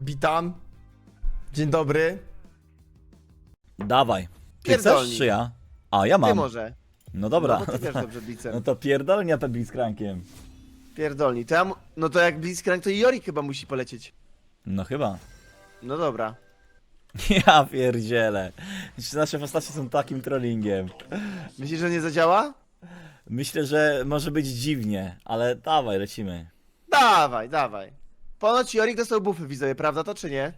Witam. Dzień dobry. Dawaj. Ty Pierdolnij. chcesz czy ja? A, ja Ty mam. może. No dobra. No bo ty wiesz dobrze blicem. No to pierdolnia to Blitzcrankiem. Pierdolni. To ja mu... No to jak Blitzcrank, to i Jorik chyba musi polecieć. No chyba. No dobra. Ja pierdzielę. Nasze postacie są takim trollingiem. Myślisz, że nie zadziała? Myślę, że może być dziwnie, ale dawaj, lecimy. Dawaj, dawaj. Ponoć Jorik dostał buffy widzowie, prawda to czy nie?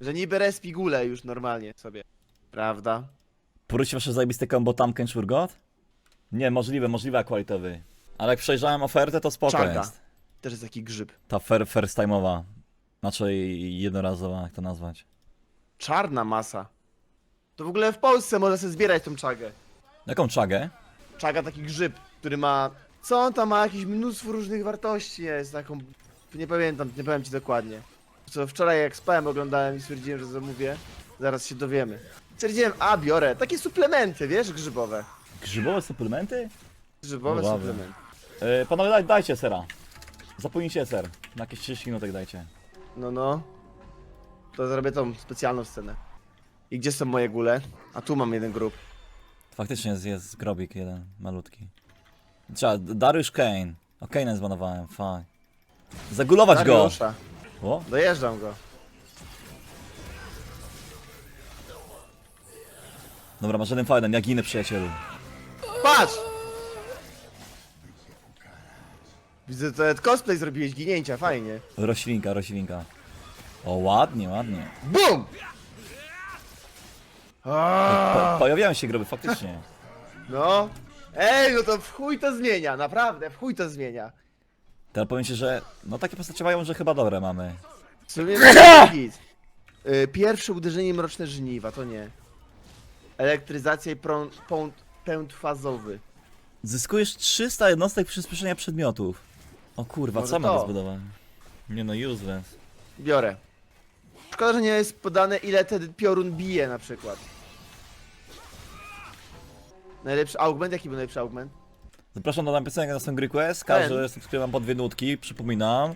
Że niby respi gule już normalnie sobie. Prawda? Poruczy wasze zajebiste combo Tamken Shurgot? Nie, możliwe, możliwe akwalitowy. Ale jak przejrzałem ofertę, to spoko Czarka. jest. Też jest taki grzyb. Ta fir first time'owa. Znaczy jednorazowa, jak to nazwać. Czarna masa. To w ogóle w Polsce można sobie zbierać tą czagę. Jaką czagę? Czaga taki grzyb, który ma... Co on tam ma? Jakieś mnóstwo różnych wartości jest, taką... Nie pamiętam, nie powiem ci dokładnie. Co wczoraj jak spałem oglądałem i stwierdziłem, że zamówię. Zaraz się dowiemy. Stwierdziłem, a biorę. Takie suplementy, wiesz, grzybowe. Grzybowe suplementy? Grzybowe Ławy. suplementy. Yy, panowie, daj, dajcie sera. Zapomnijcie ser. Na jakieś 30 minutek dajcie. No, no. To zrobię tą specjalną scenę. I gdzie są moje gule? A tu mam jeden grób. Faktycznie jest, jest grobik jeden, malutki. Trzeba, Dariusz Kane. O, Kane'a zbanowałem, fuck. Zagulować go! Dariusza. O, Dojeżdżam go. dobra, masz jeden fajny, ja ginę przyjacielu. Patrz! Widzę, to nawet cosplay zrobiłeś, ginięcia, fajnie. Roślinka, roślinka. O, ładnie, ładnie. BUM! Po, pojawiają się groby, faktycznie. No. Ej, no to w chuj to zmienia, naprawdę, w chuj to zmienia. Teraz powiem ci, że no takie postacie mają, że chyba dobre mamy. W sumie to git. Y, Pierwsze uderzenie mroczne żniwa, to nie. Elektryzacja i prąd, pąd, pęd fazowy. Zyskujesz 300 jednostek przyspieszenia przedmiotów. O kurwa, Może co mamy to? zbudowane? Nie no, useless. Biorę. Szkoda, że nie jest podane ile ten piorun bije na przykład. Najlepszy augment? Jaki był najlepszy augment? Zapraszam do napisania na Song Request. Każdy subskrybam po dwie nutki, przypominam.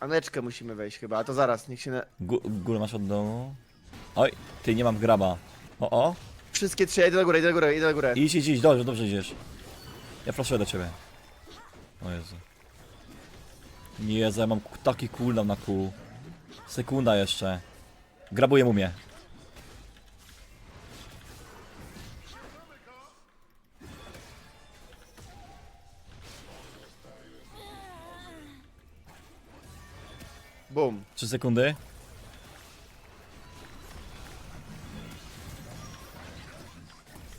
Aneczkę musimy wejść chyba, a to zaraz, niech się na... Gó- Górę masz od dołu. Oj, ty nie mam graba. O, o. Wszystkie trzy, ja idę na górę, idę na górę, idę na górę. Idź, idź, idź, dobrze, dobrze idziesz. Ja proszę do ciebie. O Jezu. Nie, Jezu, ja mam taki cooldown na kół. Sekunda jeszcze. Grabuję mumię. Bum. Trzy sekundy.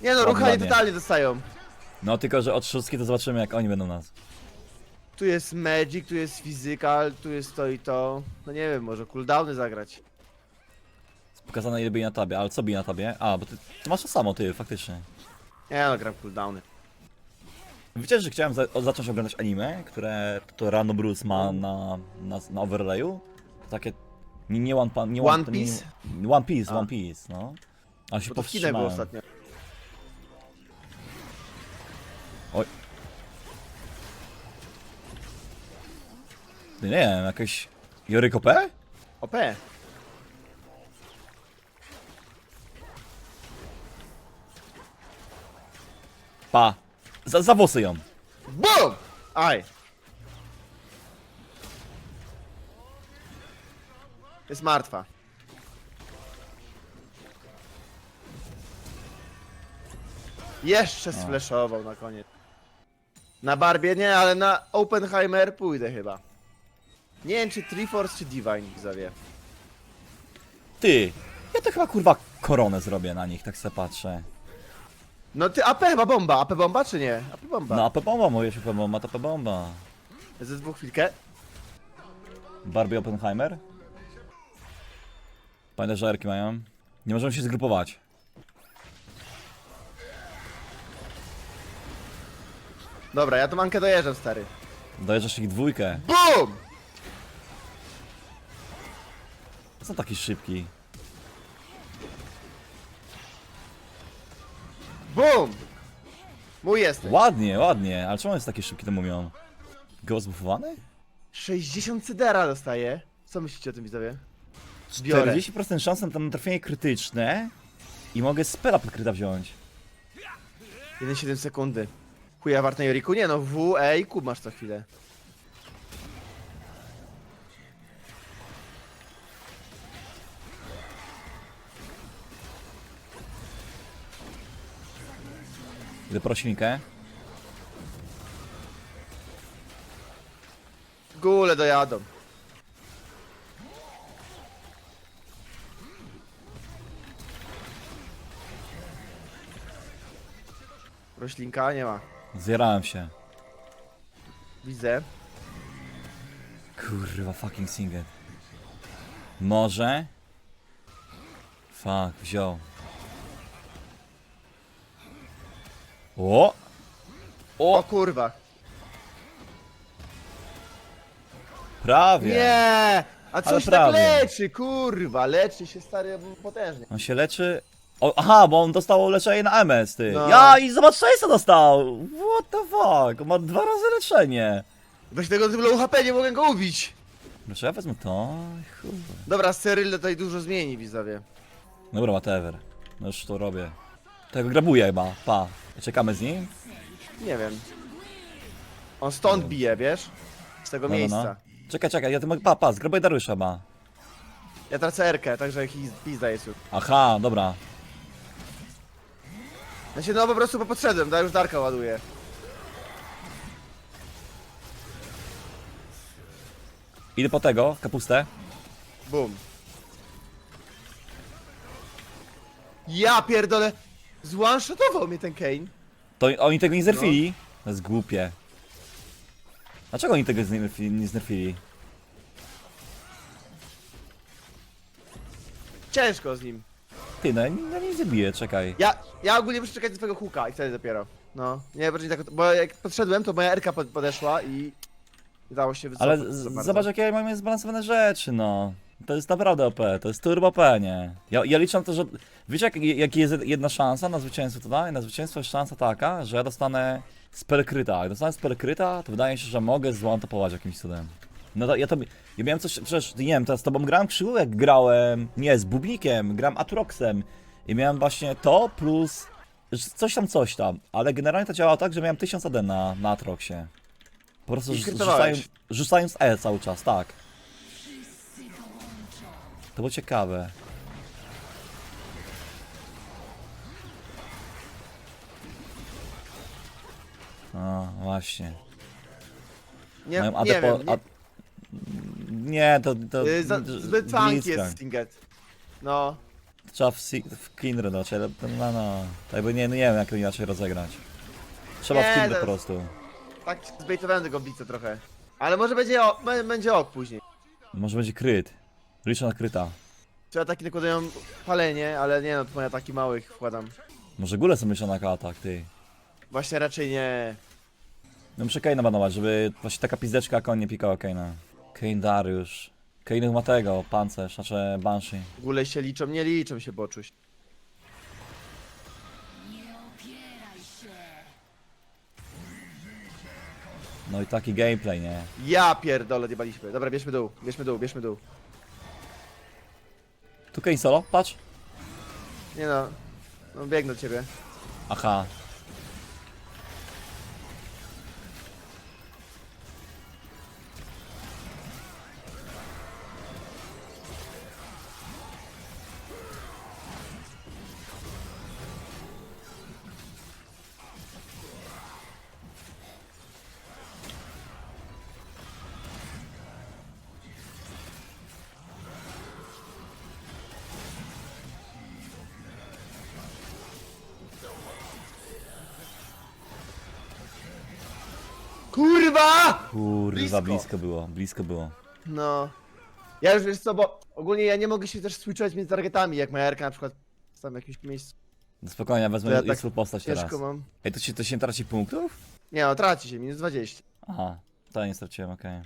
Nie no, ruchanie ładnie. totalnie dostają. No tylko, że od szóstki to zobaczymy jak oni będą nas. Tu jest magic, tu jest physical, tu jest to i to. No nie wiem, może cooldowny zagrać. Pokazane ile bije na tabie, ale co bije na tabie? A, bo ty, ty masz to samo, ty, faktycznie. Nie no, gram cooldowny. Wiecie, że chciałem za zacząć oglądać anime, które to Rano Bruce ma na, na, na overlayu? Takie... Nie, nie One, Pan- nie One to Piece? Nie, One Piece, A. One Piece, no. A się Bo to w kinach było powstrzymałem. ostatnio. Oj. Nie wiem, jakieś... Joryko P? OP. Pa. Za, za włosy ją. BUM! Aj. Jest martwa. Jeszcze sfleszował na koniec. Na Barbie nie, ale na Oppenheimer pójdę chyba. Nie wiem czy Triforce czy Divine zawie. Ty. Ja to chyba kurwa koronę zrobię na nich, tak se patrzę. No ty AP chyba bomba, AP bomba czy nie? AP bomba. No, AP bomba, mówię AP bomba, to AP bomba. Ze dwóch chwilkę. Barbie Oppenheimer? Pamiętaj, że erki mają. Nie możemy się zgrupować. Dobra, ja tu mankę dojeżdżam stary. Dojeżdżasz ich dwójkę. BUM! Co taki szybki? BUM! Mój jesteś. Ładnie, ładnie, ale czemu on jest taki szybki, to mówią? Go zbufowany? 60 cydera dostaje. Co myślicie o tym widzowie? Biorę. 40% szans na tam trafienie krytyczne i mogę spela podkryta wziąć. 1,7 sekundy. Chuja wart na Joriku? Nie no, W, E i Q masz co chwilę. Idę po roślinkę. Gule dojadą. Roślinka nie ma. Zjarałem się. Widzę. Kurwa, fucking singet. Może? Fuck, wziął. O! O O! kurwa. Prawie! Nie! A coś tak prawie. leczy, kurwa, leczy się stary potężnie. On się leczy... O, aha, bo on dostał leczenie na MS, ty. No. Ja i zobacz, co dostał! What the fuck? On ma dwa razy leczenie. Weź tego tym low HP, nie mogę go ubić. Znaczy ja wezmę to... Kurwa. Dobra, Cyril tutaj dużo zmieni, widzowie. Dobra, whatever. No już to robię. Tego grabuję chyba, pa. Czekamy z nim? Nie wiem. On stąd bije, wiesz? Z tego No, no, miejsca. no. Czekaj, czekaj, ja to mogę... Pa, pa, zgrabuję Dariusza chyba. Ja tracę Erkę, także pizda jest już. Aha, dobra. Znaczy, no po prostu podszedłem, da już Darka ładuje. Idę po tego, kapustę. Bum. Ja pierdolę. Zwanshotował mnie ten Kane. To oni tego nie znerfili? To jest głupie. Dlaczego oni tego znerfili, nie znerfili? Ciężko z nim. Ty, no ja nie, ja zabiję, czekaj. Ja, ja ogólnie muszę czekać do twojego huka i wtedy dopiero. No, nie, bardziej tak, bo jak podszedłem, to moja pod, podeszła i udało się wycofać. Ale z- zobacz jakie mamy zbalansowane rzeczy, no. To jest naprawdę OP, to jest turbo OP, nie? Ja, ja liczę na to, że... Wiecie jak, jaki jest jedna szansa na zwycięstwo tutaj? Na zwycięstwo jest szansa taka, że ja dostanę spell kryta. Jak dostanę spell kryta, to wydaje mi się, że mogę złantopować jakimś cudem. No to ja to... Ja miałem coś... Przecież, nie wiem, teraz z tobą grałem krzywu, jak grałem... Nie, z Bubnikiem, gram Atroxem. I miałem właśnie to plus... Coś tam, coś tam. Ale generalnie to działało tak, że miałem 1000 AD na, na Atroxie. Po prostu I rzu- krytowałeś. rzucając, rzucając E cały czas, tak. To było ciekawe. O, właśnie. Nie, Mają nie po... wiem, nie, a- Nie, to... to y, za, zbyt Blitzcrank. jest Stinget. No, Trzeba w, si- w Kindred raczej, ale to- no no. Tak by nie, no nie wiem jak to inaczej rozegrać. Trzeba Nie, w Kindred to- po prostu. tak zbejtowałem tego blica trochę. Ale może będzie, o, b- będzie ok później. Może będzie kryt. Liczę na kryta. Czy ataki nakładają palenie, ale nie no, to moje ataki małych wkładam. Może gule są myślane na atak, ty. Właśnie raczej nie. No muszę Kane'a banować, żeby właśnie taka pizdeczka jak on nie pikała Kane'a. Kane Dariusz. Kane ma tego, pancerz, znaczy Banshee. W ogóle się liczą, nie liczą się boczuś. No i taki gameplay, nie? Ja pierdolę, jebaliśmy. Dobra, bierzmy dół, bierzmy dół, bierzmy dół. Tu Kane solo, patrz. Nie no, no biegnę do ciebie. Aha. Kurwa! Kurwa, Blisko. blisko było, blisko było. No. Ja już wiesz co, bo ogólnie ja nie mogę się też switchować między targetami, jak moja Erka na przykład tam w jakimś miejscu. No spokojnie, ja wezmę To ja tak postać teraz. Ciężko mam. Ej, to się, to się nie traci punktów? Nie no, traci się, minus 20. Aha, to ja nie straciłem, okej.